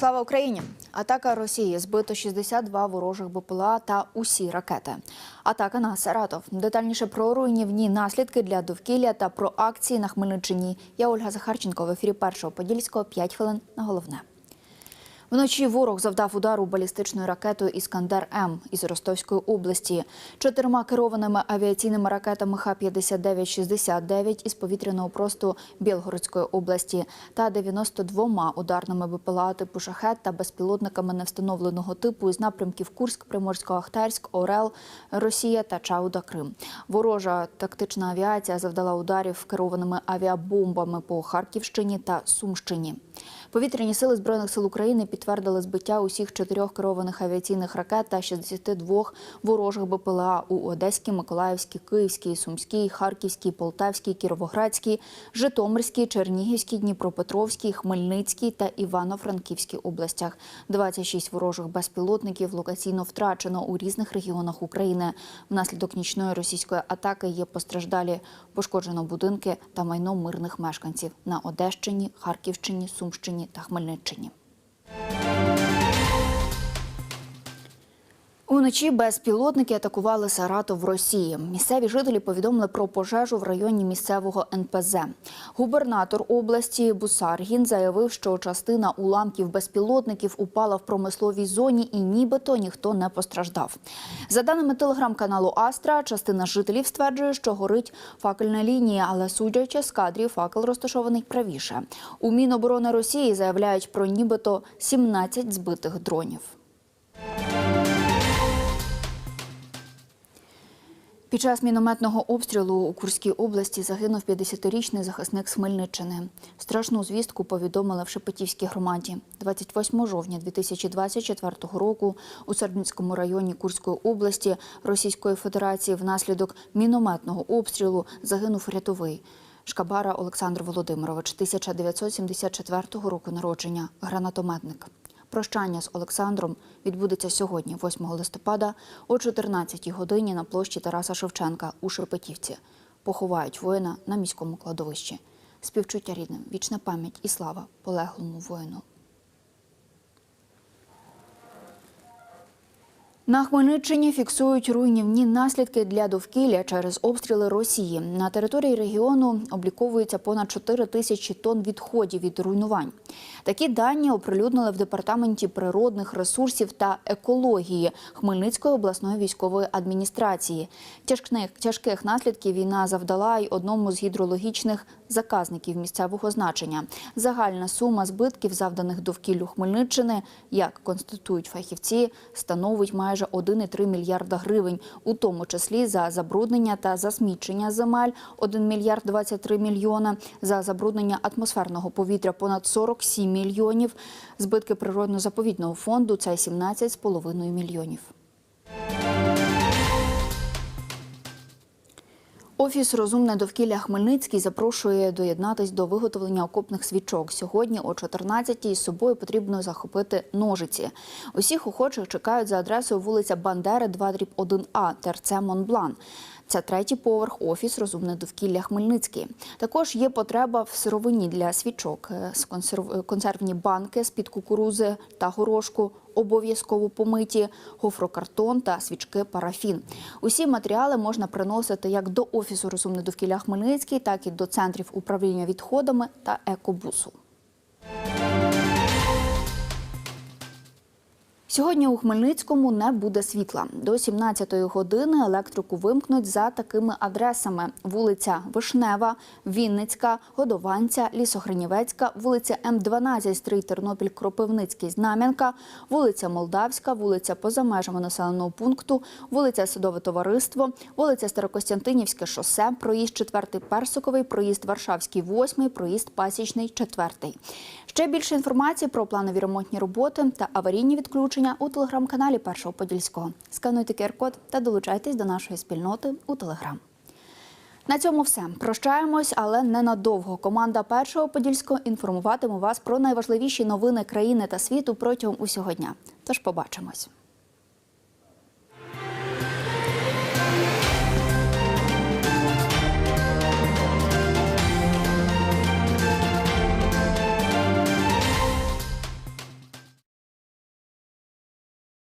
Слава Україні! Атака Росії збито 62 ворожих БПЛА та усі ракети. Атака на Саратов. Детальніше про руйнівні наслідки для довкілля та про акції на Хмельниччині. Я Ольга Захарченко в ефірі першого подільського 5 хвилин на головне. Вночі ворог завдав удару балістичною ракетою Іскандер М із Ростовської області, чотирма керованими авіаційними ракетами Х-59-69 із повітряного просту Білгородської області та 92 ударними БПЛА типу шахет та безпілотниками невстановленого типу із напрямків Курськ, Приморсько-Ахтарськ, Орел, Росія та Чауда Крим. Ворожа тактична авіація завдала ударів керованими авіабомбами по Харківщині та Сумщині. Повітряні сили збройних сил України підтвердили збиття усіх чотирьох керованих авіаційних ракет та 62 ворожих БПЛА у Одеській, Миколаївській, Київській, Сумській, Харківській, Полтавській, Кіровоградській, Житомирській, Чернігівській, Дніпропетровській, Хмельницькій та Івано-Франківській областях. 26 ворожих безпілотників локаційно втрачено у різних регіонах України. Внаслідок нічної російської атаки є постраждалі, пошкоджено будинки та майно мирних мешканців на Одещині, Харківщині, Сумщині та Хмельниччині. Уночі безпілотники атакували Саратов в Росії. Місцеві жителі повідомили про пожежу в районі місцевого НПЗ. Губернатор області Бусаргін заявив, що частина уламків безпілотників упала в промисловій зоні і нібито ніхто не постраждав. За даними телеграм-каналу Астра, частина жителів стверджує, що горить факельна лінія, але судячи з кадрів, факел розташований правіше. У Міноборони Росії заявляють про нібито 17 збитих дронів. Під час мінометного обстрілу у Курській області загинув 50-річний захисник з Хмельниччини. Страшну звістку повідомили в Шепетівській громаді. 28 жовтня 2024 року у Сербницькому районі Курської області Російської Федерації внаслідок мінометного обстрілу загинув рятовий. Шкабара Олександр Володимирович, 1974 року народження, гранатометник. Прощання з Олександром відбудеться сьогодні, 8 листопада, о 14-й годині на площі Тараса Шевченка у Шепетівці. Поховають воїна на міському кладовищі. Співчуття рідним, вічна пам'ять і слава полеглому воїну. На Хмельниччині фіксують руйнівні наслідки для довкілля через обстріли Росії. На території регіону обліковується понад 4 тисячі тонн відходів від руйнувань. Такі дані оприлюднили в департаменті природних ресурсів та екології Хмельницької обласної військової адміністрації. Тяжких, наслідків війна завдала й одному з гідрологічних заказників місцевого значення. Загальна сума збитків, завданих довкіллю Хмельниччини, як констатують фахівці, становить майже 1,3 мільярда гривень, у тому числі за забруднення та засмічення земель 1 мільярд 23 мільйона, за забруднення атмосферного повітря понад 47 мільйонів, збитки природно-заповідного фонду це 17,5 мільйонів. Офіс Розумне довкілля Хмельницький запрошує доєднатись до виготовлення окопних свічок. Сьогодні о 14-й з собою потрібно захопити ножиці. Усіх охочих чекають за адресою вулиця Бандери, 2 1 а ТРЦ Монблан. Це третій поверх офіс Розумне довкілля Хмельницький. Також є потреба в сировині для свічок, Е, з консервні банки з під кукурузи та горошку. Обов'язково помиті гофрокартон та свічки парафін. Усі матеріали можна приносити як до офісу Розумне довкілля Хмельницький, так і до центрів управління відходами та екобусу. Сьогодні у Хмельницькому не буде світла. До 17-ї години електрику вимкнуть за такими адресами: вулиця Вишнева, Вінницька, Годованця, Лісогринівецька, вулиця М12, Стрий, Тернопіль, Кропивницький, Знам'янка, вулиця Молдавська, вулиця поза межами населеного пункту, вулиця Садове Товариство, вулиця Старокостянтинівське шосе, проїзд 4 Персиковий, проїзд Варшавський 8, проїзд Пасічний 4. Ще більше інформації про планові ремонтні роботи та аварійні відключення у телеграм-каналі Першого Подільського. Скануйте QR-код та долучайтесь до нашої спільноти у Телеграм. На цьому все. Прощаємось, але ненадовго. Команда Першого Подільського інформуватиме вас про найважливіші новини країни та світу протягом усього дня. Тож побачимось.